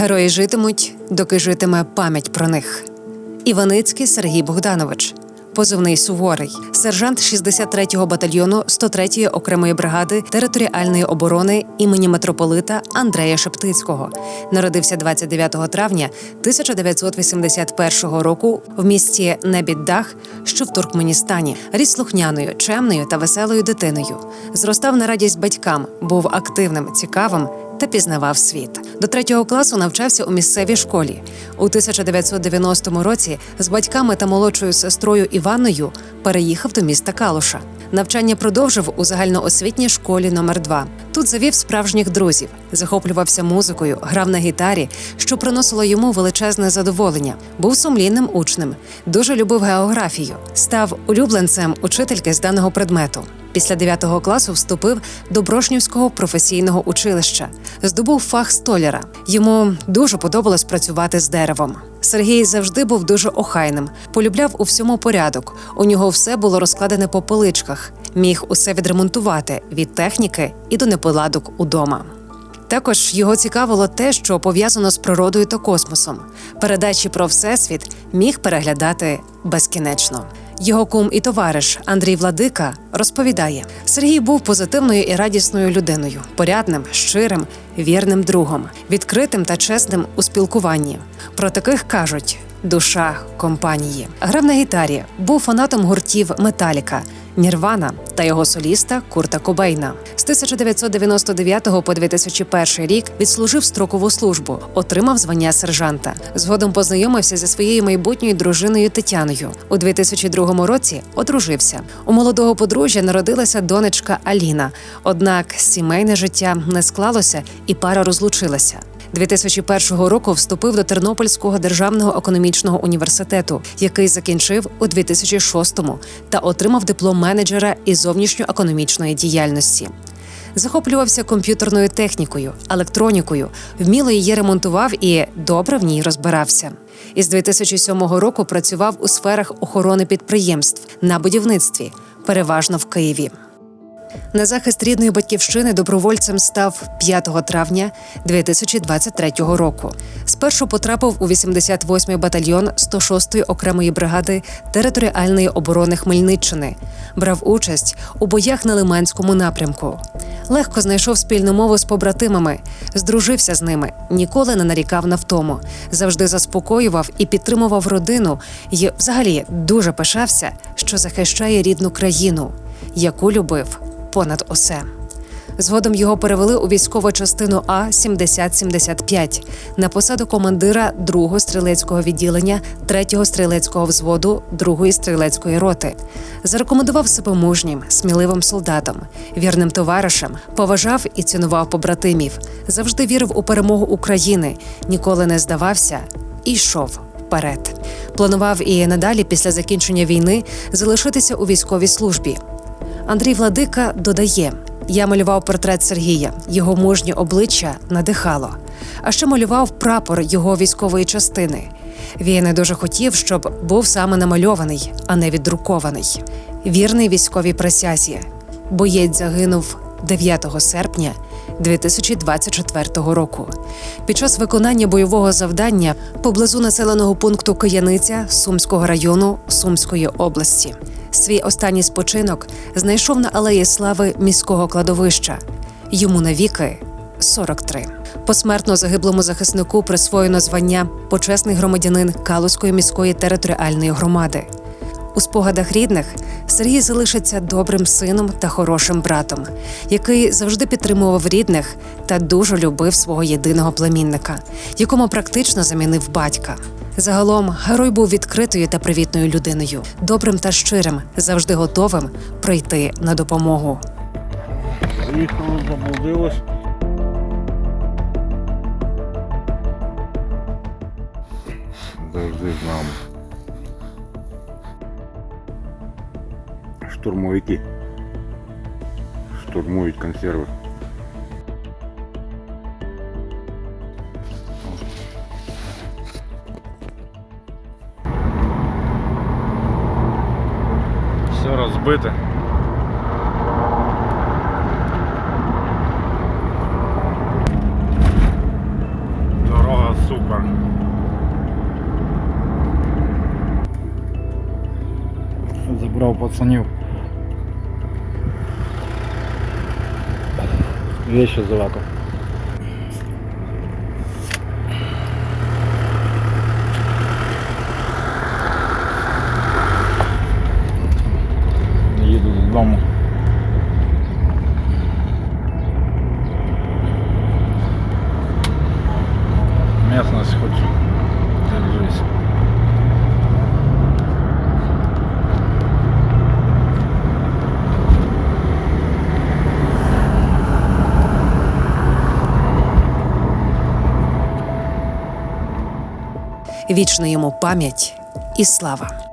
Герої житимуть, доки житиме пам'ять про них. Іваницький Сергій Богданович, позивний Суворий, сержант 63-го батальйону 103-ї окремої бригади територіальної оборони імені митрополита Андрея Шептицького. Народився 29 травня 1981 року в місті Небіддах, що в Туркменістані. Ріс слухняною, чемною та веселою дитиною. Зростав на радість батькам, був активним, цікавим та пізнавав світ. До третього класу навчався у місцевій школі. У 1990 році з батьками та молодшою сестрою Іванною переїхав до міста Калуша. Навчання продовжив у загальноосвітній школі номер 2 Тут завів справжніх друзів, захоплювався музикою, грав на гітарі, що приносило йому величезне задоволення. Був сумлінним учнем, дуже любив географію, став улюбленцем учительки з даного предмету. Після 9 класу вступив до Брошнівського професійного училища, здобув фах столяра. Йому дуже подобалось працювати з деревом. Сергій завжди був дуже охайним, полюбляв у всьому порядок. У нього все було розкладене по поличках, міг усе відремонтувати від техніки і до неполадок удома. Також його цікавило те, що пов'язано з природою та космосом. Передачі про всесвіт міг переглядати безкінечно. Його кум і товариш Андрій Владика розповідає: Сергій був позитивною і радісною людиною, порядним, щирим, вірним другом, відкритим та чесним у спілкуванні. Про таких кажуть душа компанії. Грав на гітарі, був фанатом гуртів Металіка. Нірвана та його соліста Курта Кобейна 1999 по 2001 рік відслужив строкову службу, отримав звання сержанта. Згодом познайомився зі своєю майбутньою дружиною Тетяною. У 2002 році одружився. У молодого подружжя народилася донечка Аліна. Однак сімейне життя не склалося, і пара розлучилася. 2001 року вступив до Тернопільського державного економічного університету, який закінчив у 2006-му та отримав диплом менеджера із зовнішньоекономічної діяльності. Захоплювався комп'ютерною технікою, електронікою, вміло її ремонтував і добре в ній розбирався. Із 2007 року працював у сферах охорони підприємств на будівництві, переважно в Києві. На захист рідної батьківщини добровольцем став 5 травня 2023 року. Спершу потрапив у 88-й батальйон 106-ї окремої бригади територіальної оборони Хмельниччини. Брав участь у боях на Лиманському напрямку. Легко знайшов спільну мову з побратимами, здружився з ними, ніколи не нарікав на втому, завжди заспокоював і підтримував родину. І, взагалі, дуже пишався, що захищає рідну країну, яку любив понад усе. Згодом його перевели у військову частину А 7075 на посаду командира 2-го стрілецького відділення 3-го стрілецького взводу 2-ї стрілецької роти. Зарекомендував себе мужнім, сміливим солдатом, вірним товаришем, поважав і цінував побратимів, завжди вірив у перемогу України, ніколи не здавався і йшов вперед. Планував і надалі після закінчення війни залишитися у військовій службі. Андрій Владика додає: я малював портрет Сергія, його мужнє обличчя надихало. А ще малював прапор його військової частини. Він не дуже хотів, щоб був саме намальований, а не віддрукований. Вірний військовій присязі. Боєць загинув 9 серпня 2024 року. Під час виконання бойового завдання поблизу населеного пункту Кияниця Сумського району Сумської області. Свій останній спочинок знайшов на алеї слави міського кладовища. Йому навіки 43. Посмертно загиблому захиснику присвоєно звання почесний громадянин Калузької міської територіальної громади. У спогадах рідних Сергій залишиться добрим сином та хорошим братом, який завжди підтримував рідних та дуже любив свого єдиного племінника, якому практично замінив батька. Загалом герой був відкритою та привітною людиною, добрим та щирим, завжди готовим прийти на допомогу. Приїхали, заблудились. Завжди з нами. Штурмовики. Штурмують консерви. все розбите. Дорога супер. Забрав пацанів. Вещи завакав. Додому. Местность хоть держись. Вічна йому пам'ять і слава.